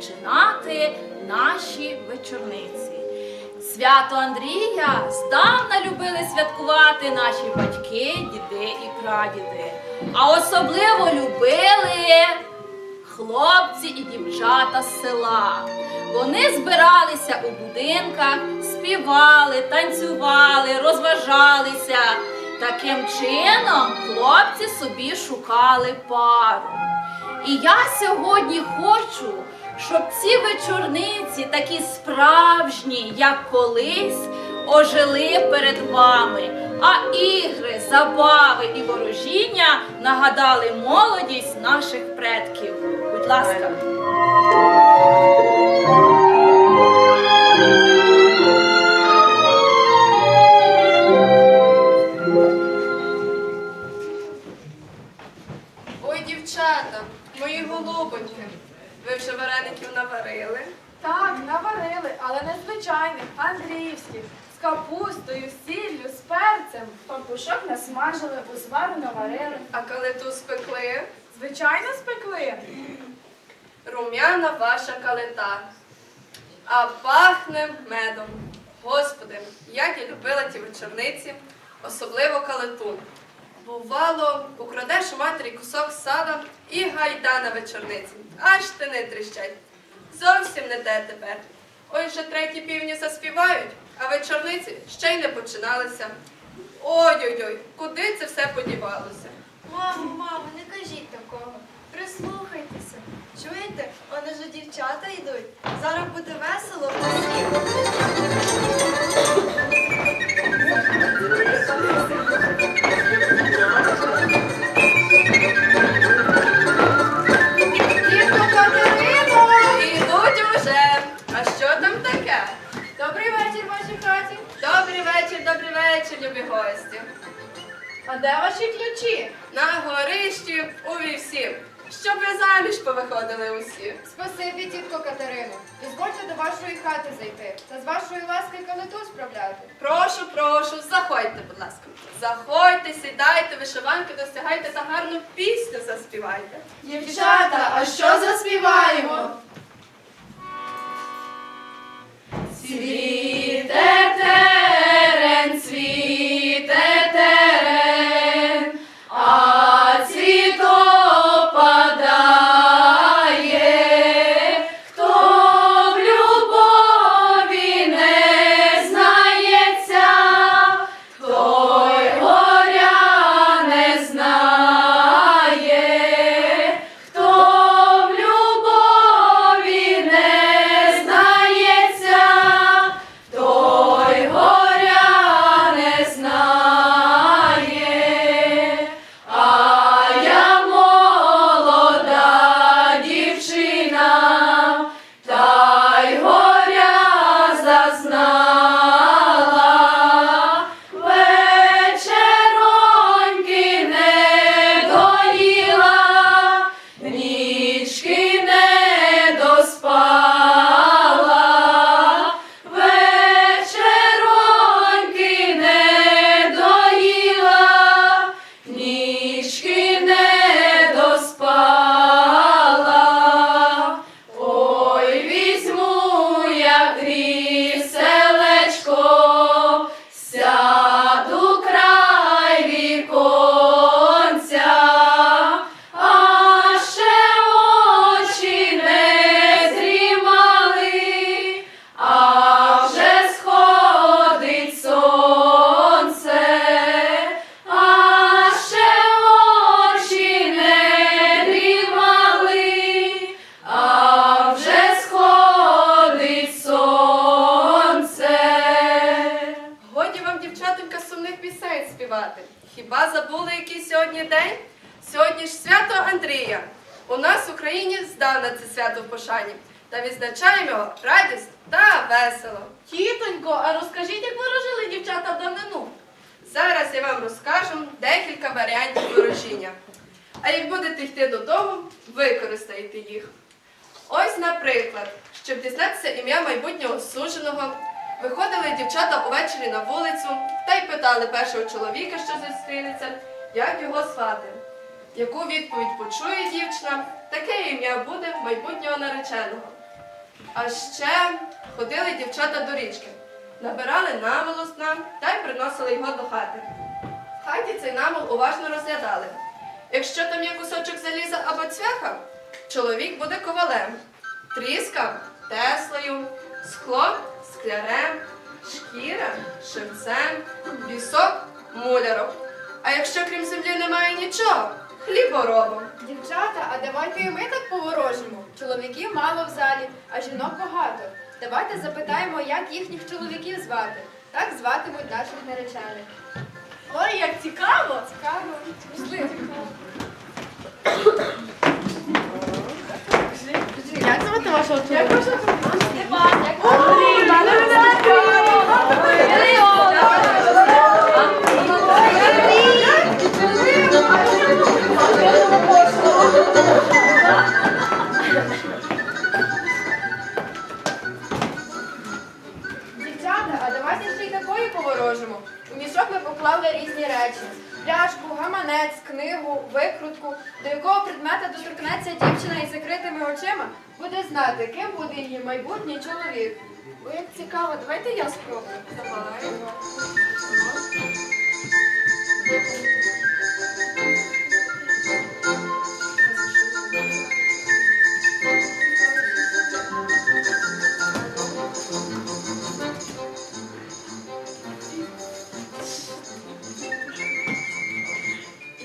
розпочинати наші вечорниці. Свято Андрія здавна любили святкувати наші батьки, діди і прадіди. А особливо любили хлопці і дівчата з села. Вони збиралися у будинках, співали, танцювали, розважалися. Таким чином хлопці собі шукали пару. І я сьогодні хочу, щоб ці вечорниці, такі справжні, як колись, ожили перед вами. А ігри, забави і ворожіння нагадали молодість наших предків. Будь ласка. Ой, дівчата, мої голубоньки, ви вже вареників наварили? Так, наварили, але не звичайних, андріївських, з капустою, сіллю, з перцем. Пампушок насмажили, узвару наварили. А коли ту спекли, Звичайно, спекли. рум'яна ваша калита, а пахне медом. Господи, як я любила ті вечорниці, особливо калиту. Бувало, украдеш у матері кусок сала і гайда на вечорниці. Аж штани тріщать. Зовсім не те тепер. Ой, вже треті півні заспівають, а вечорниці ще й не починалися. Ой-ой-ой, куди це все подівалося? Мамо, мамо, не кажіть такого. Прислухайтеся. Чуєте, вони ж дівчата йдуть. Зараз буде весело всім. Тітко Добрий вечір, любі гості. А де ваші ключі? На горищі у вівсі, щоб ви заміж повиходили усі. Спасибі, тітко Катерино. Дозвольте до вашої хати зайти та з вашої ласки калиту справляти. Прошу, прошу, заходьте, будь ласка. Заходьте, сідайте, вишиванки достигайте та гарну пісню заспівайте. Дівчата, а що заспіваємо? Цвіте пошані. Та відзначаємо його радість та весело. Тітонько, а розкажіть, як ворожили дівчата в давнину? Зараз я вам розкажу декілька варіантів ворожіння. А як будете йти додому, використаєте їх. Ось, наприклад, щоб дізнатися ім'я майбутнього суженого, виходили дівчата увечері на вулицю та й питали першого чоловіка, що зустрінеться, як його звати. Яку відповідь почує дівчина, таке ім'я буде майбутнього нареченого. А ще ходили дівчата до річки, набирали намилу нам та й приносили його до хати. В хаті цей намил уважно розглядали. Якщо там є кусочок заліза або цвяха, чоловік буде ковалем, тріска теслею, скло склярем, шкіра шевцем, пісок муляром. А якщо крім землі немає нічого, хліборобом. Дівчата, а давайте і ми так поворожимо. Чоловіків мало в залі, а жінок багато. Давайте запитаємо, як їхніх чоловіків звати. Так зватимуть наших наречених. Ой, як цікаво! Цікаво. Пішли. Як звати вашого чоловіка? Знати, ким буде її майбутній чоловік. Ой, як цікаво, давайте я спробую. Давай.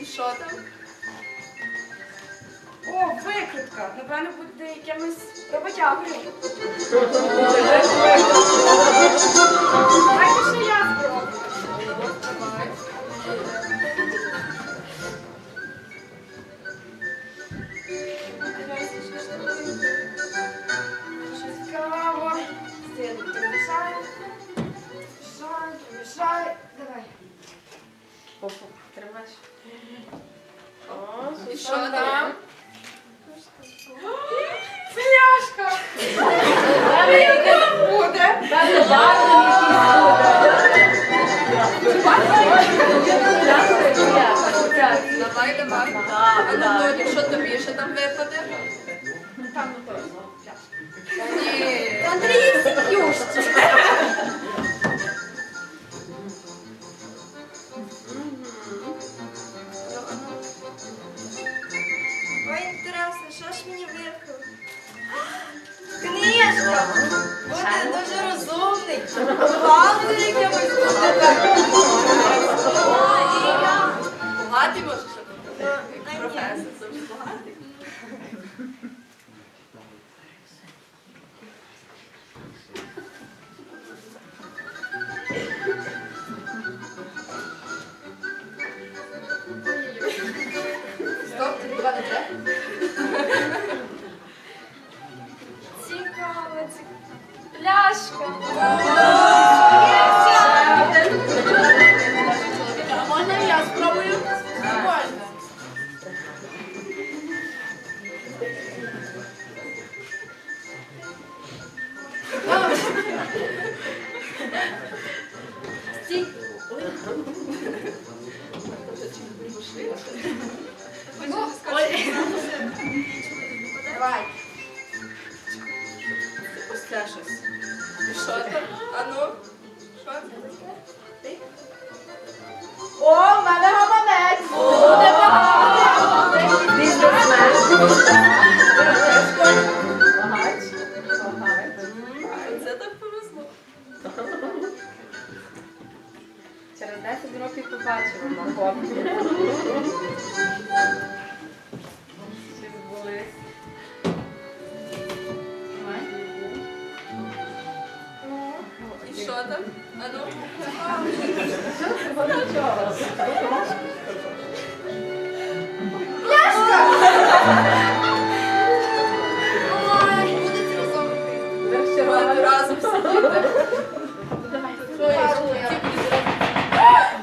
І що там? О. Напевно, буде якимось роботягою. Давайте ще я спробую. Давай, давай. А так. Доню, що тобі там випаде? Там. Ой, інтересно, що ж мені випало? Книжка! Буде дуже розумний. Багатий якимось. Багатий може, що Ну, професор, що там? А ну? Що це? О, в мене гаманець. Буде багато. Це так повезло. Через 10 років побачимо на хлопці.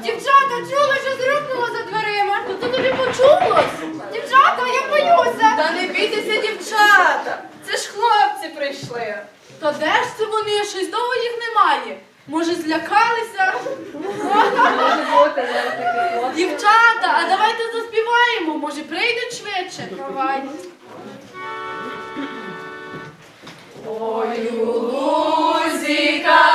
Дівчата, чули, що зрюкнуло за дверима? То тобі почулось? Дівчата, я боюся. Та не бійтеся, дівчата! Це ж хлопці прийшли. Та де ж це вони? Щось довго їх немає. Може, злякалися? Дівчата, а давайте заспіваємо, може прийдуть швидше. Давайте. Ой, у лузіка.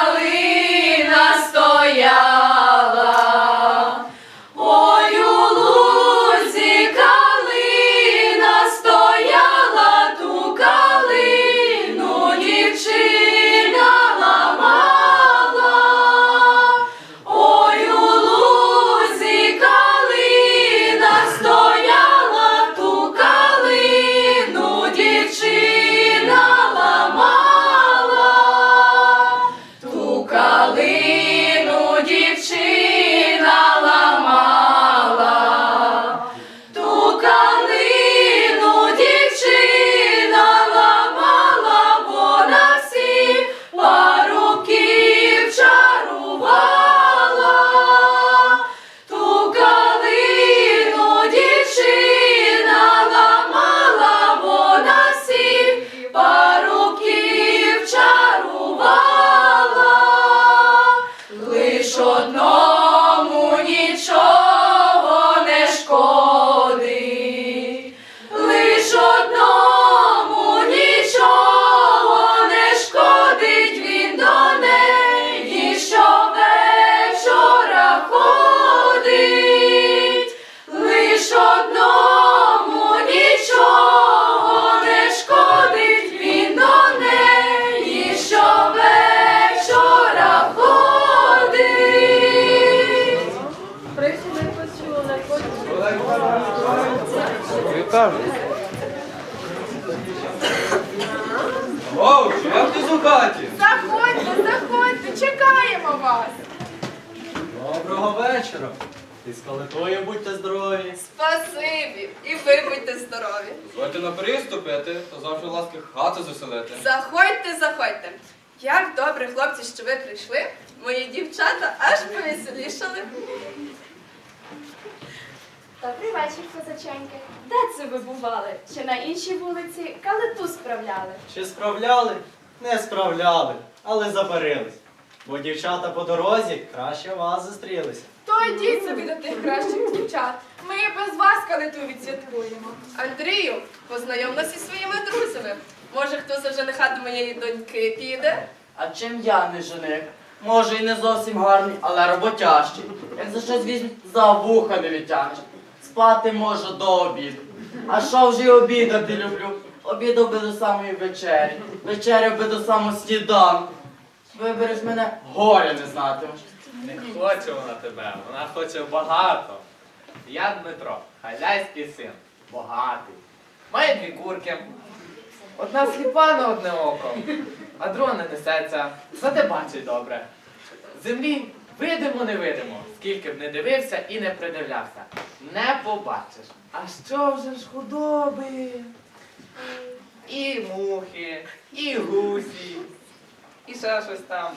Оу, як ти у хаті? Заходьте, заходьте, чекаємо вас. Доброго вечора. І з калитою будьте здорові. Спасибі, і ви будьте здорові. Будете на приступити, то завжди ласки хату заселити. Заходьте, заходьте. Як добре, хлопці, що ви прийшли. Мої дівчата аж повеселішали. Добрий вечір, козаченьки. Де це ви бували? Чи на іншій вулиці калиту справляли? Чи справляли? Не справляли, але забарились. Бо дівчата по дорозі краще вас зустрілися. То йдіть собі до тих кращих дівчат. Ми і без вас калиту відсвяткуємо. Андрію, познайом нас із своїми друзями. Може, хто за жениха до моєї доньки піде? А чим я не жених? Може і не зовсім гарний, але роботящий. Як за щось візьмуть, за вуха не відтягнеш. Спати можу до обіду. А що вже обідати люблю? Обідав би до самої вечері, вечеряв би до самого сніданку. Вибереш мене, горя не знатимеш. Не хоче вона тебе, вона хоче багато. Я Дмитро, хазяйський син, багатий. Має дві курки. Одна сліпа на одне око, а друга не несеться, зате бачить добре. Землі видимо, не видимо, скільки б не дивився і не придивлявся. Не побачиш. А що вже ж худоби? І мухи, і гусі, і ще щось там,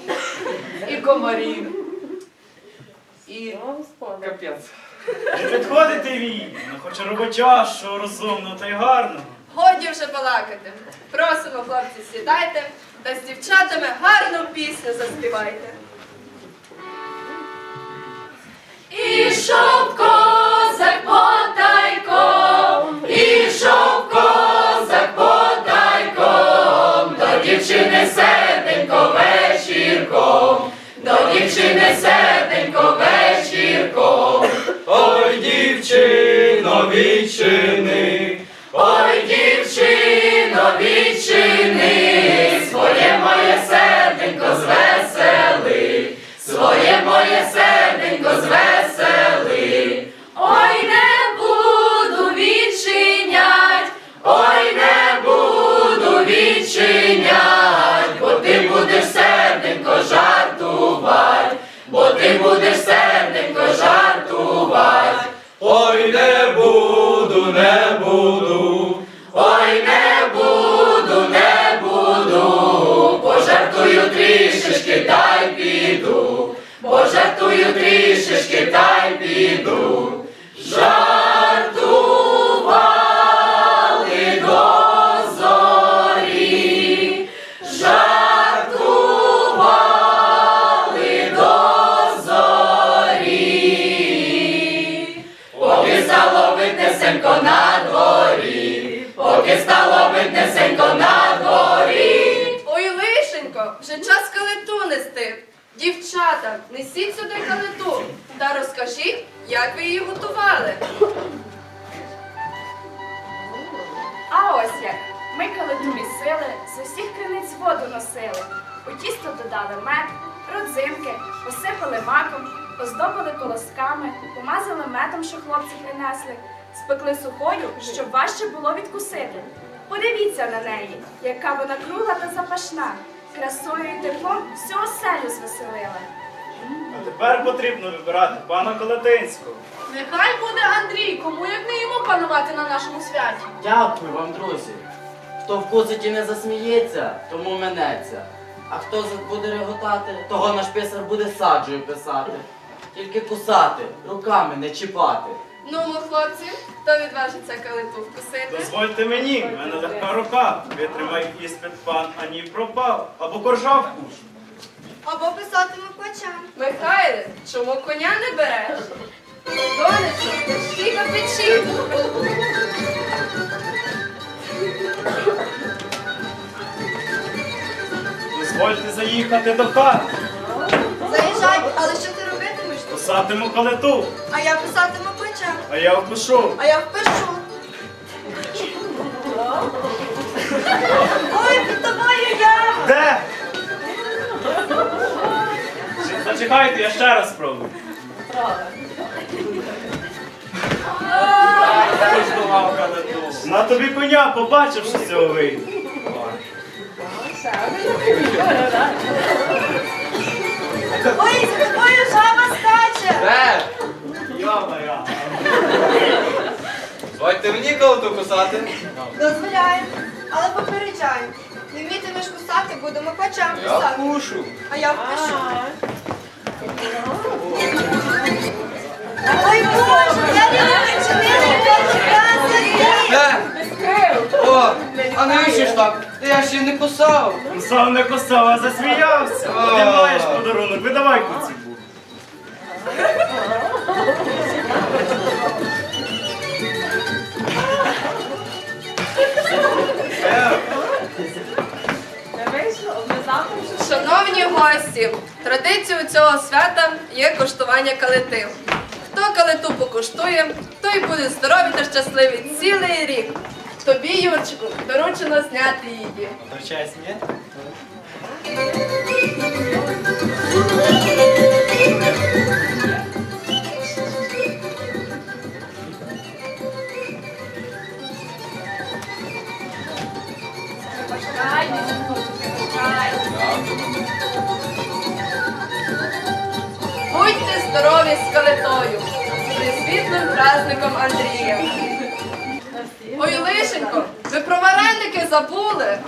і комарі. І капець. Не підходите вій, вона хоче робочашу, розумну та й гарну. Годі вже балакати. Просимо, хлопці, сідайте та з дівчатами гарну пісню заспівайте. Ішов калиту з усіх криниць воду носили. У тісто додали мед, родзинки, посипали маком, оздобили колосками, помазали медом, що хлопці принесли, спекли сухою, щоб важче було відкусити. Подивіться на неї, яка вона кругла та запашна. Красою і теплом всю оселю звеселила. А тепер потрібно вибирати пана Колотинського. Нехай буде Андрій, кому як не йому панувати на нашому святі. Дякую вам, друзі. Хто вкусить і не засміється, тому минеться. А хто буде реготати, того наш писар буде саджею писати. Тільки кусати, руками не чіпати. Ну, мо, хлопці, хто відважиться калиту вкусити? Дозвольте мені, в мене легка рука. Витримай іспит пан, ані пропав. Або коржа вкуш. Або писатиму почам. Михайле, чому коня не береш? Донечко, печі на печі. Дозвольте заїхати до хати. Заїжджай, але що ти робитимеш? Писатиму калиту, А я писатиму почам. а я вкушу. А я впишу. Ой, під тобою яма! Де? Чи- Зачекайте, я ще раз спробую. На тобі коня, побачив, що з цього вийде. Ой, за тобою жаба скаче! Де? Йо-моє. Звольте мені калиту кусати. Дозволяю, але попереджаю. Не вмітимеш кусати, будемо почам Я писати. кушу. А я впишу. Ой, Боже, я не вичинила Де? О, а навіщо ж так? Я ще не кусав. Кусав не кусав, а засміявся. Ти маєш подарунок, видавай куцібу. Шановні гості, традицією цього свята є коштування калити. Хто калиту покуштує, той буде здоровий та щасливий цілий рік. Тобі, Юрчику, доручено зняти її. Втручайся, ні? Будьте здорові з калитою, присвітлим праздником Андрія. Ой, Лишенько, ви про вареники забули.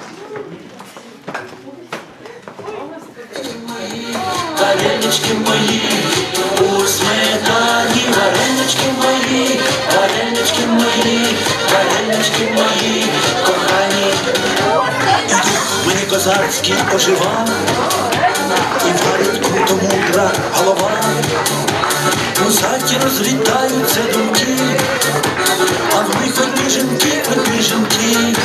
Варенички мої, у сметані, варенички мої, варенички мої, варенички мої, козацький ожива, і варить круто мудра голова. Заті розлітаються думки, а в них одні жінки, одні жінки.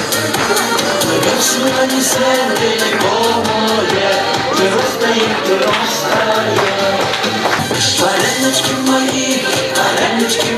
Не сердить помоє, не розстає, не розстає. Варенички мої, варенички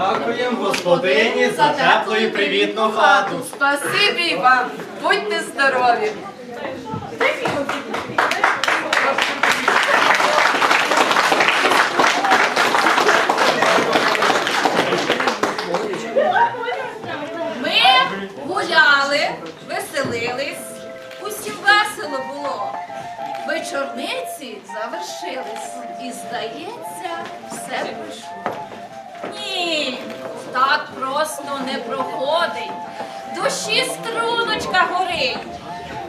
Дякуємо господині за теплу і привітну хату. Спасибі вам, будьте здорові. Ми гуляли, веселились, усім весело було. Вечорниці завершились, і, здається, все пройшло. Просто не проходить. Душі струночка горить.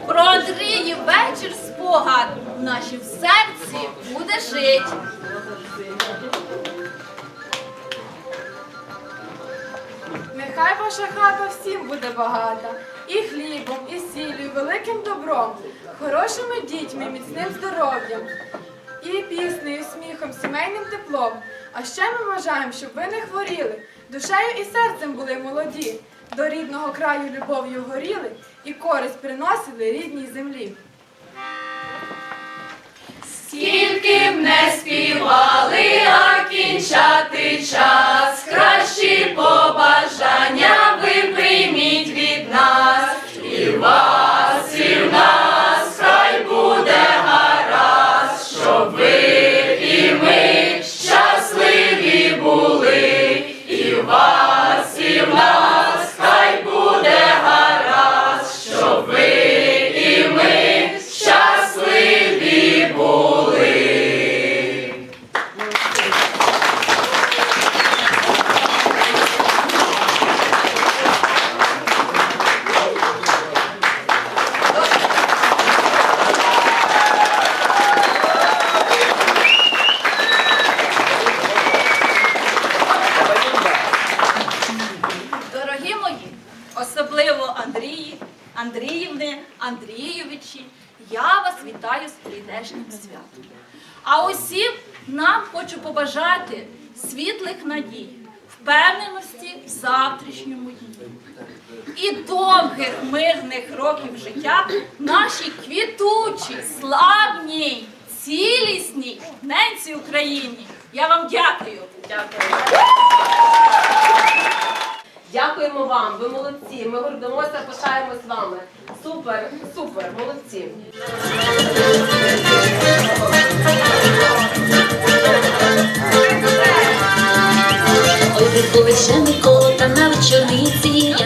Про Андріїв вечір спогад в нашім серці буде жить. Нехай ваша хата всім буде багата, і хлібом, і сіллю, і великим добром, хорошими дітьми, міцним здоров'ям, і піснею, сміхом, сімейним теплом. А ще ми бажаємо, щоб ви не хворіли, душею і серцем були молоді, до рідного краю любов'ю горіли і користь приносили рідній землі. Скільки б не співали, а кінчати час. Кращі побажання ви прийміть від нас. І в Андрійовичі, я вас вітаю з прийдешнім святом. А усім нам хочу побажати світлих надій, впевненості в завтрашньому дні. І довгих мирних років життя нашій квітучій, славній, цілісній ненці Україні. Я вам дякую. Дякую. Дякуємо вам, ви молодці. Ми гордимося, пишаємось вами. Супер, супер, молодці. Ой, Микола та на вечорниці,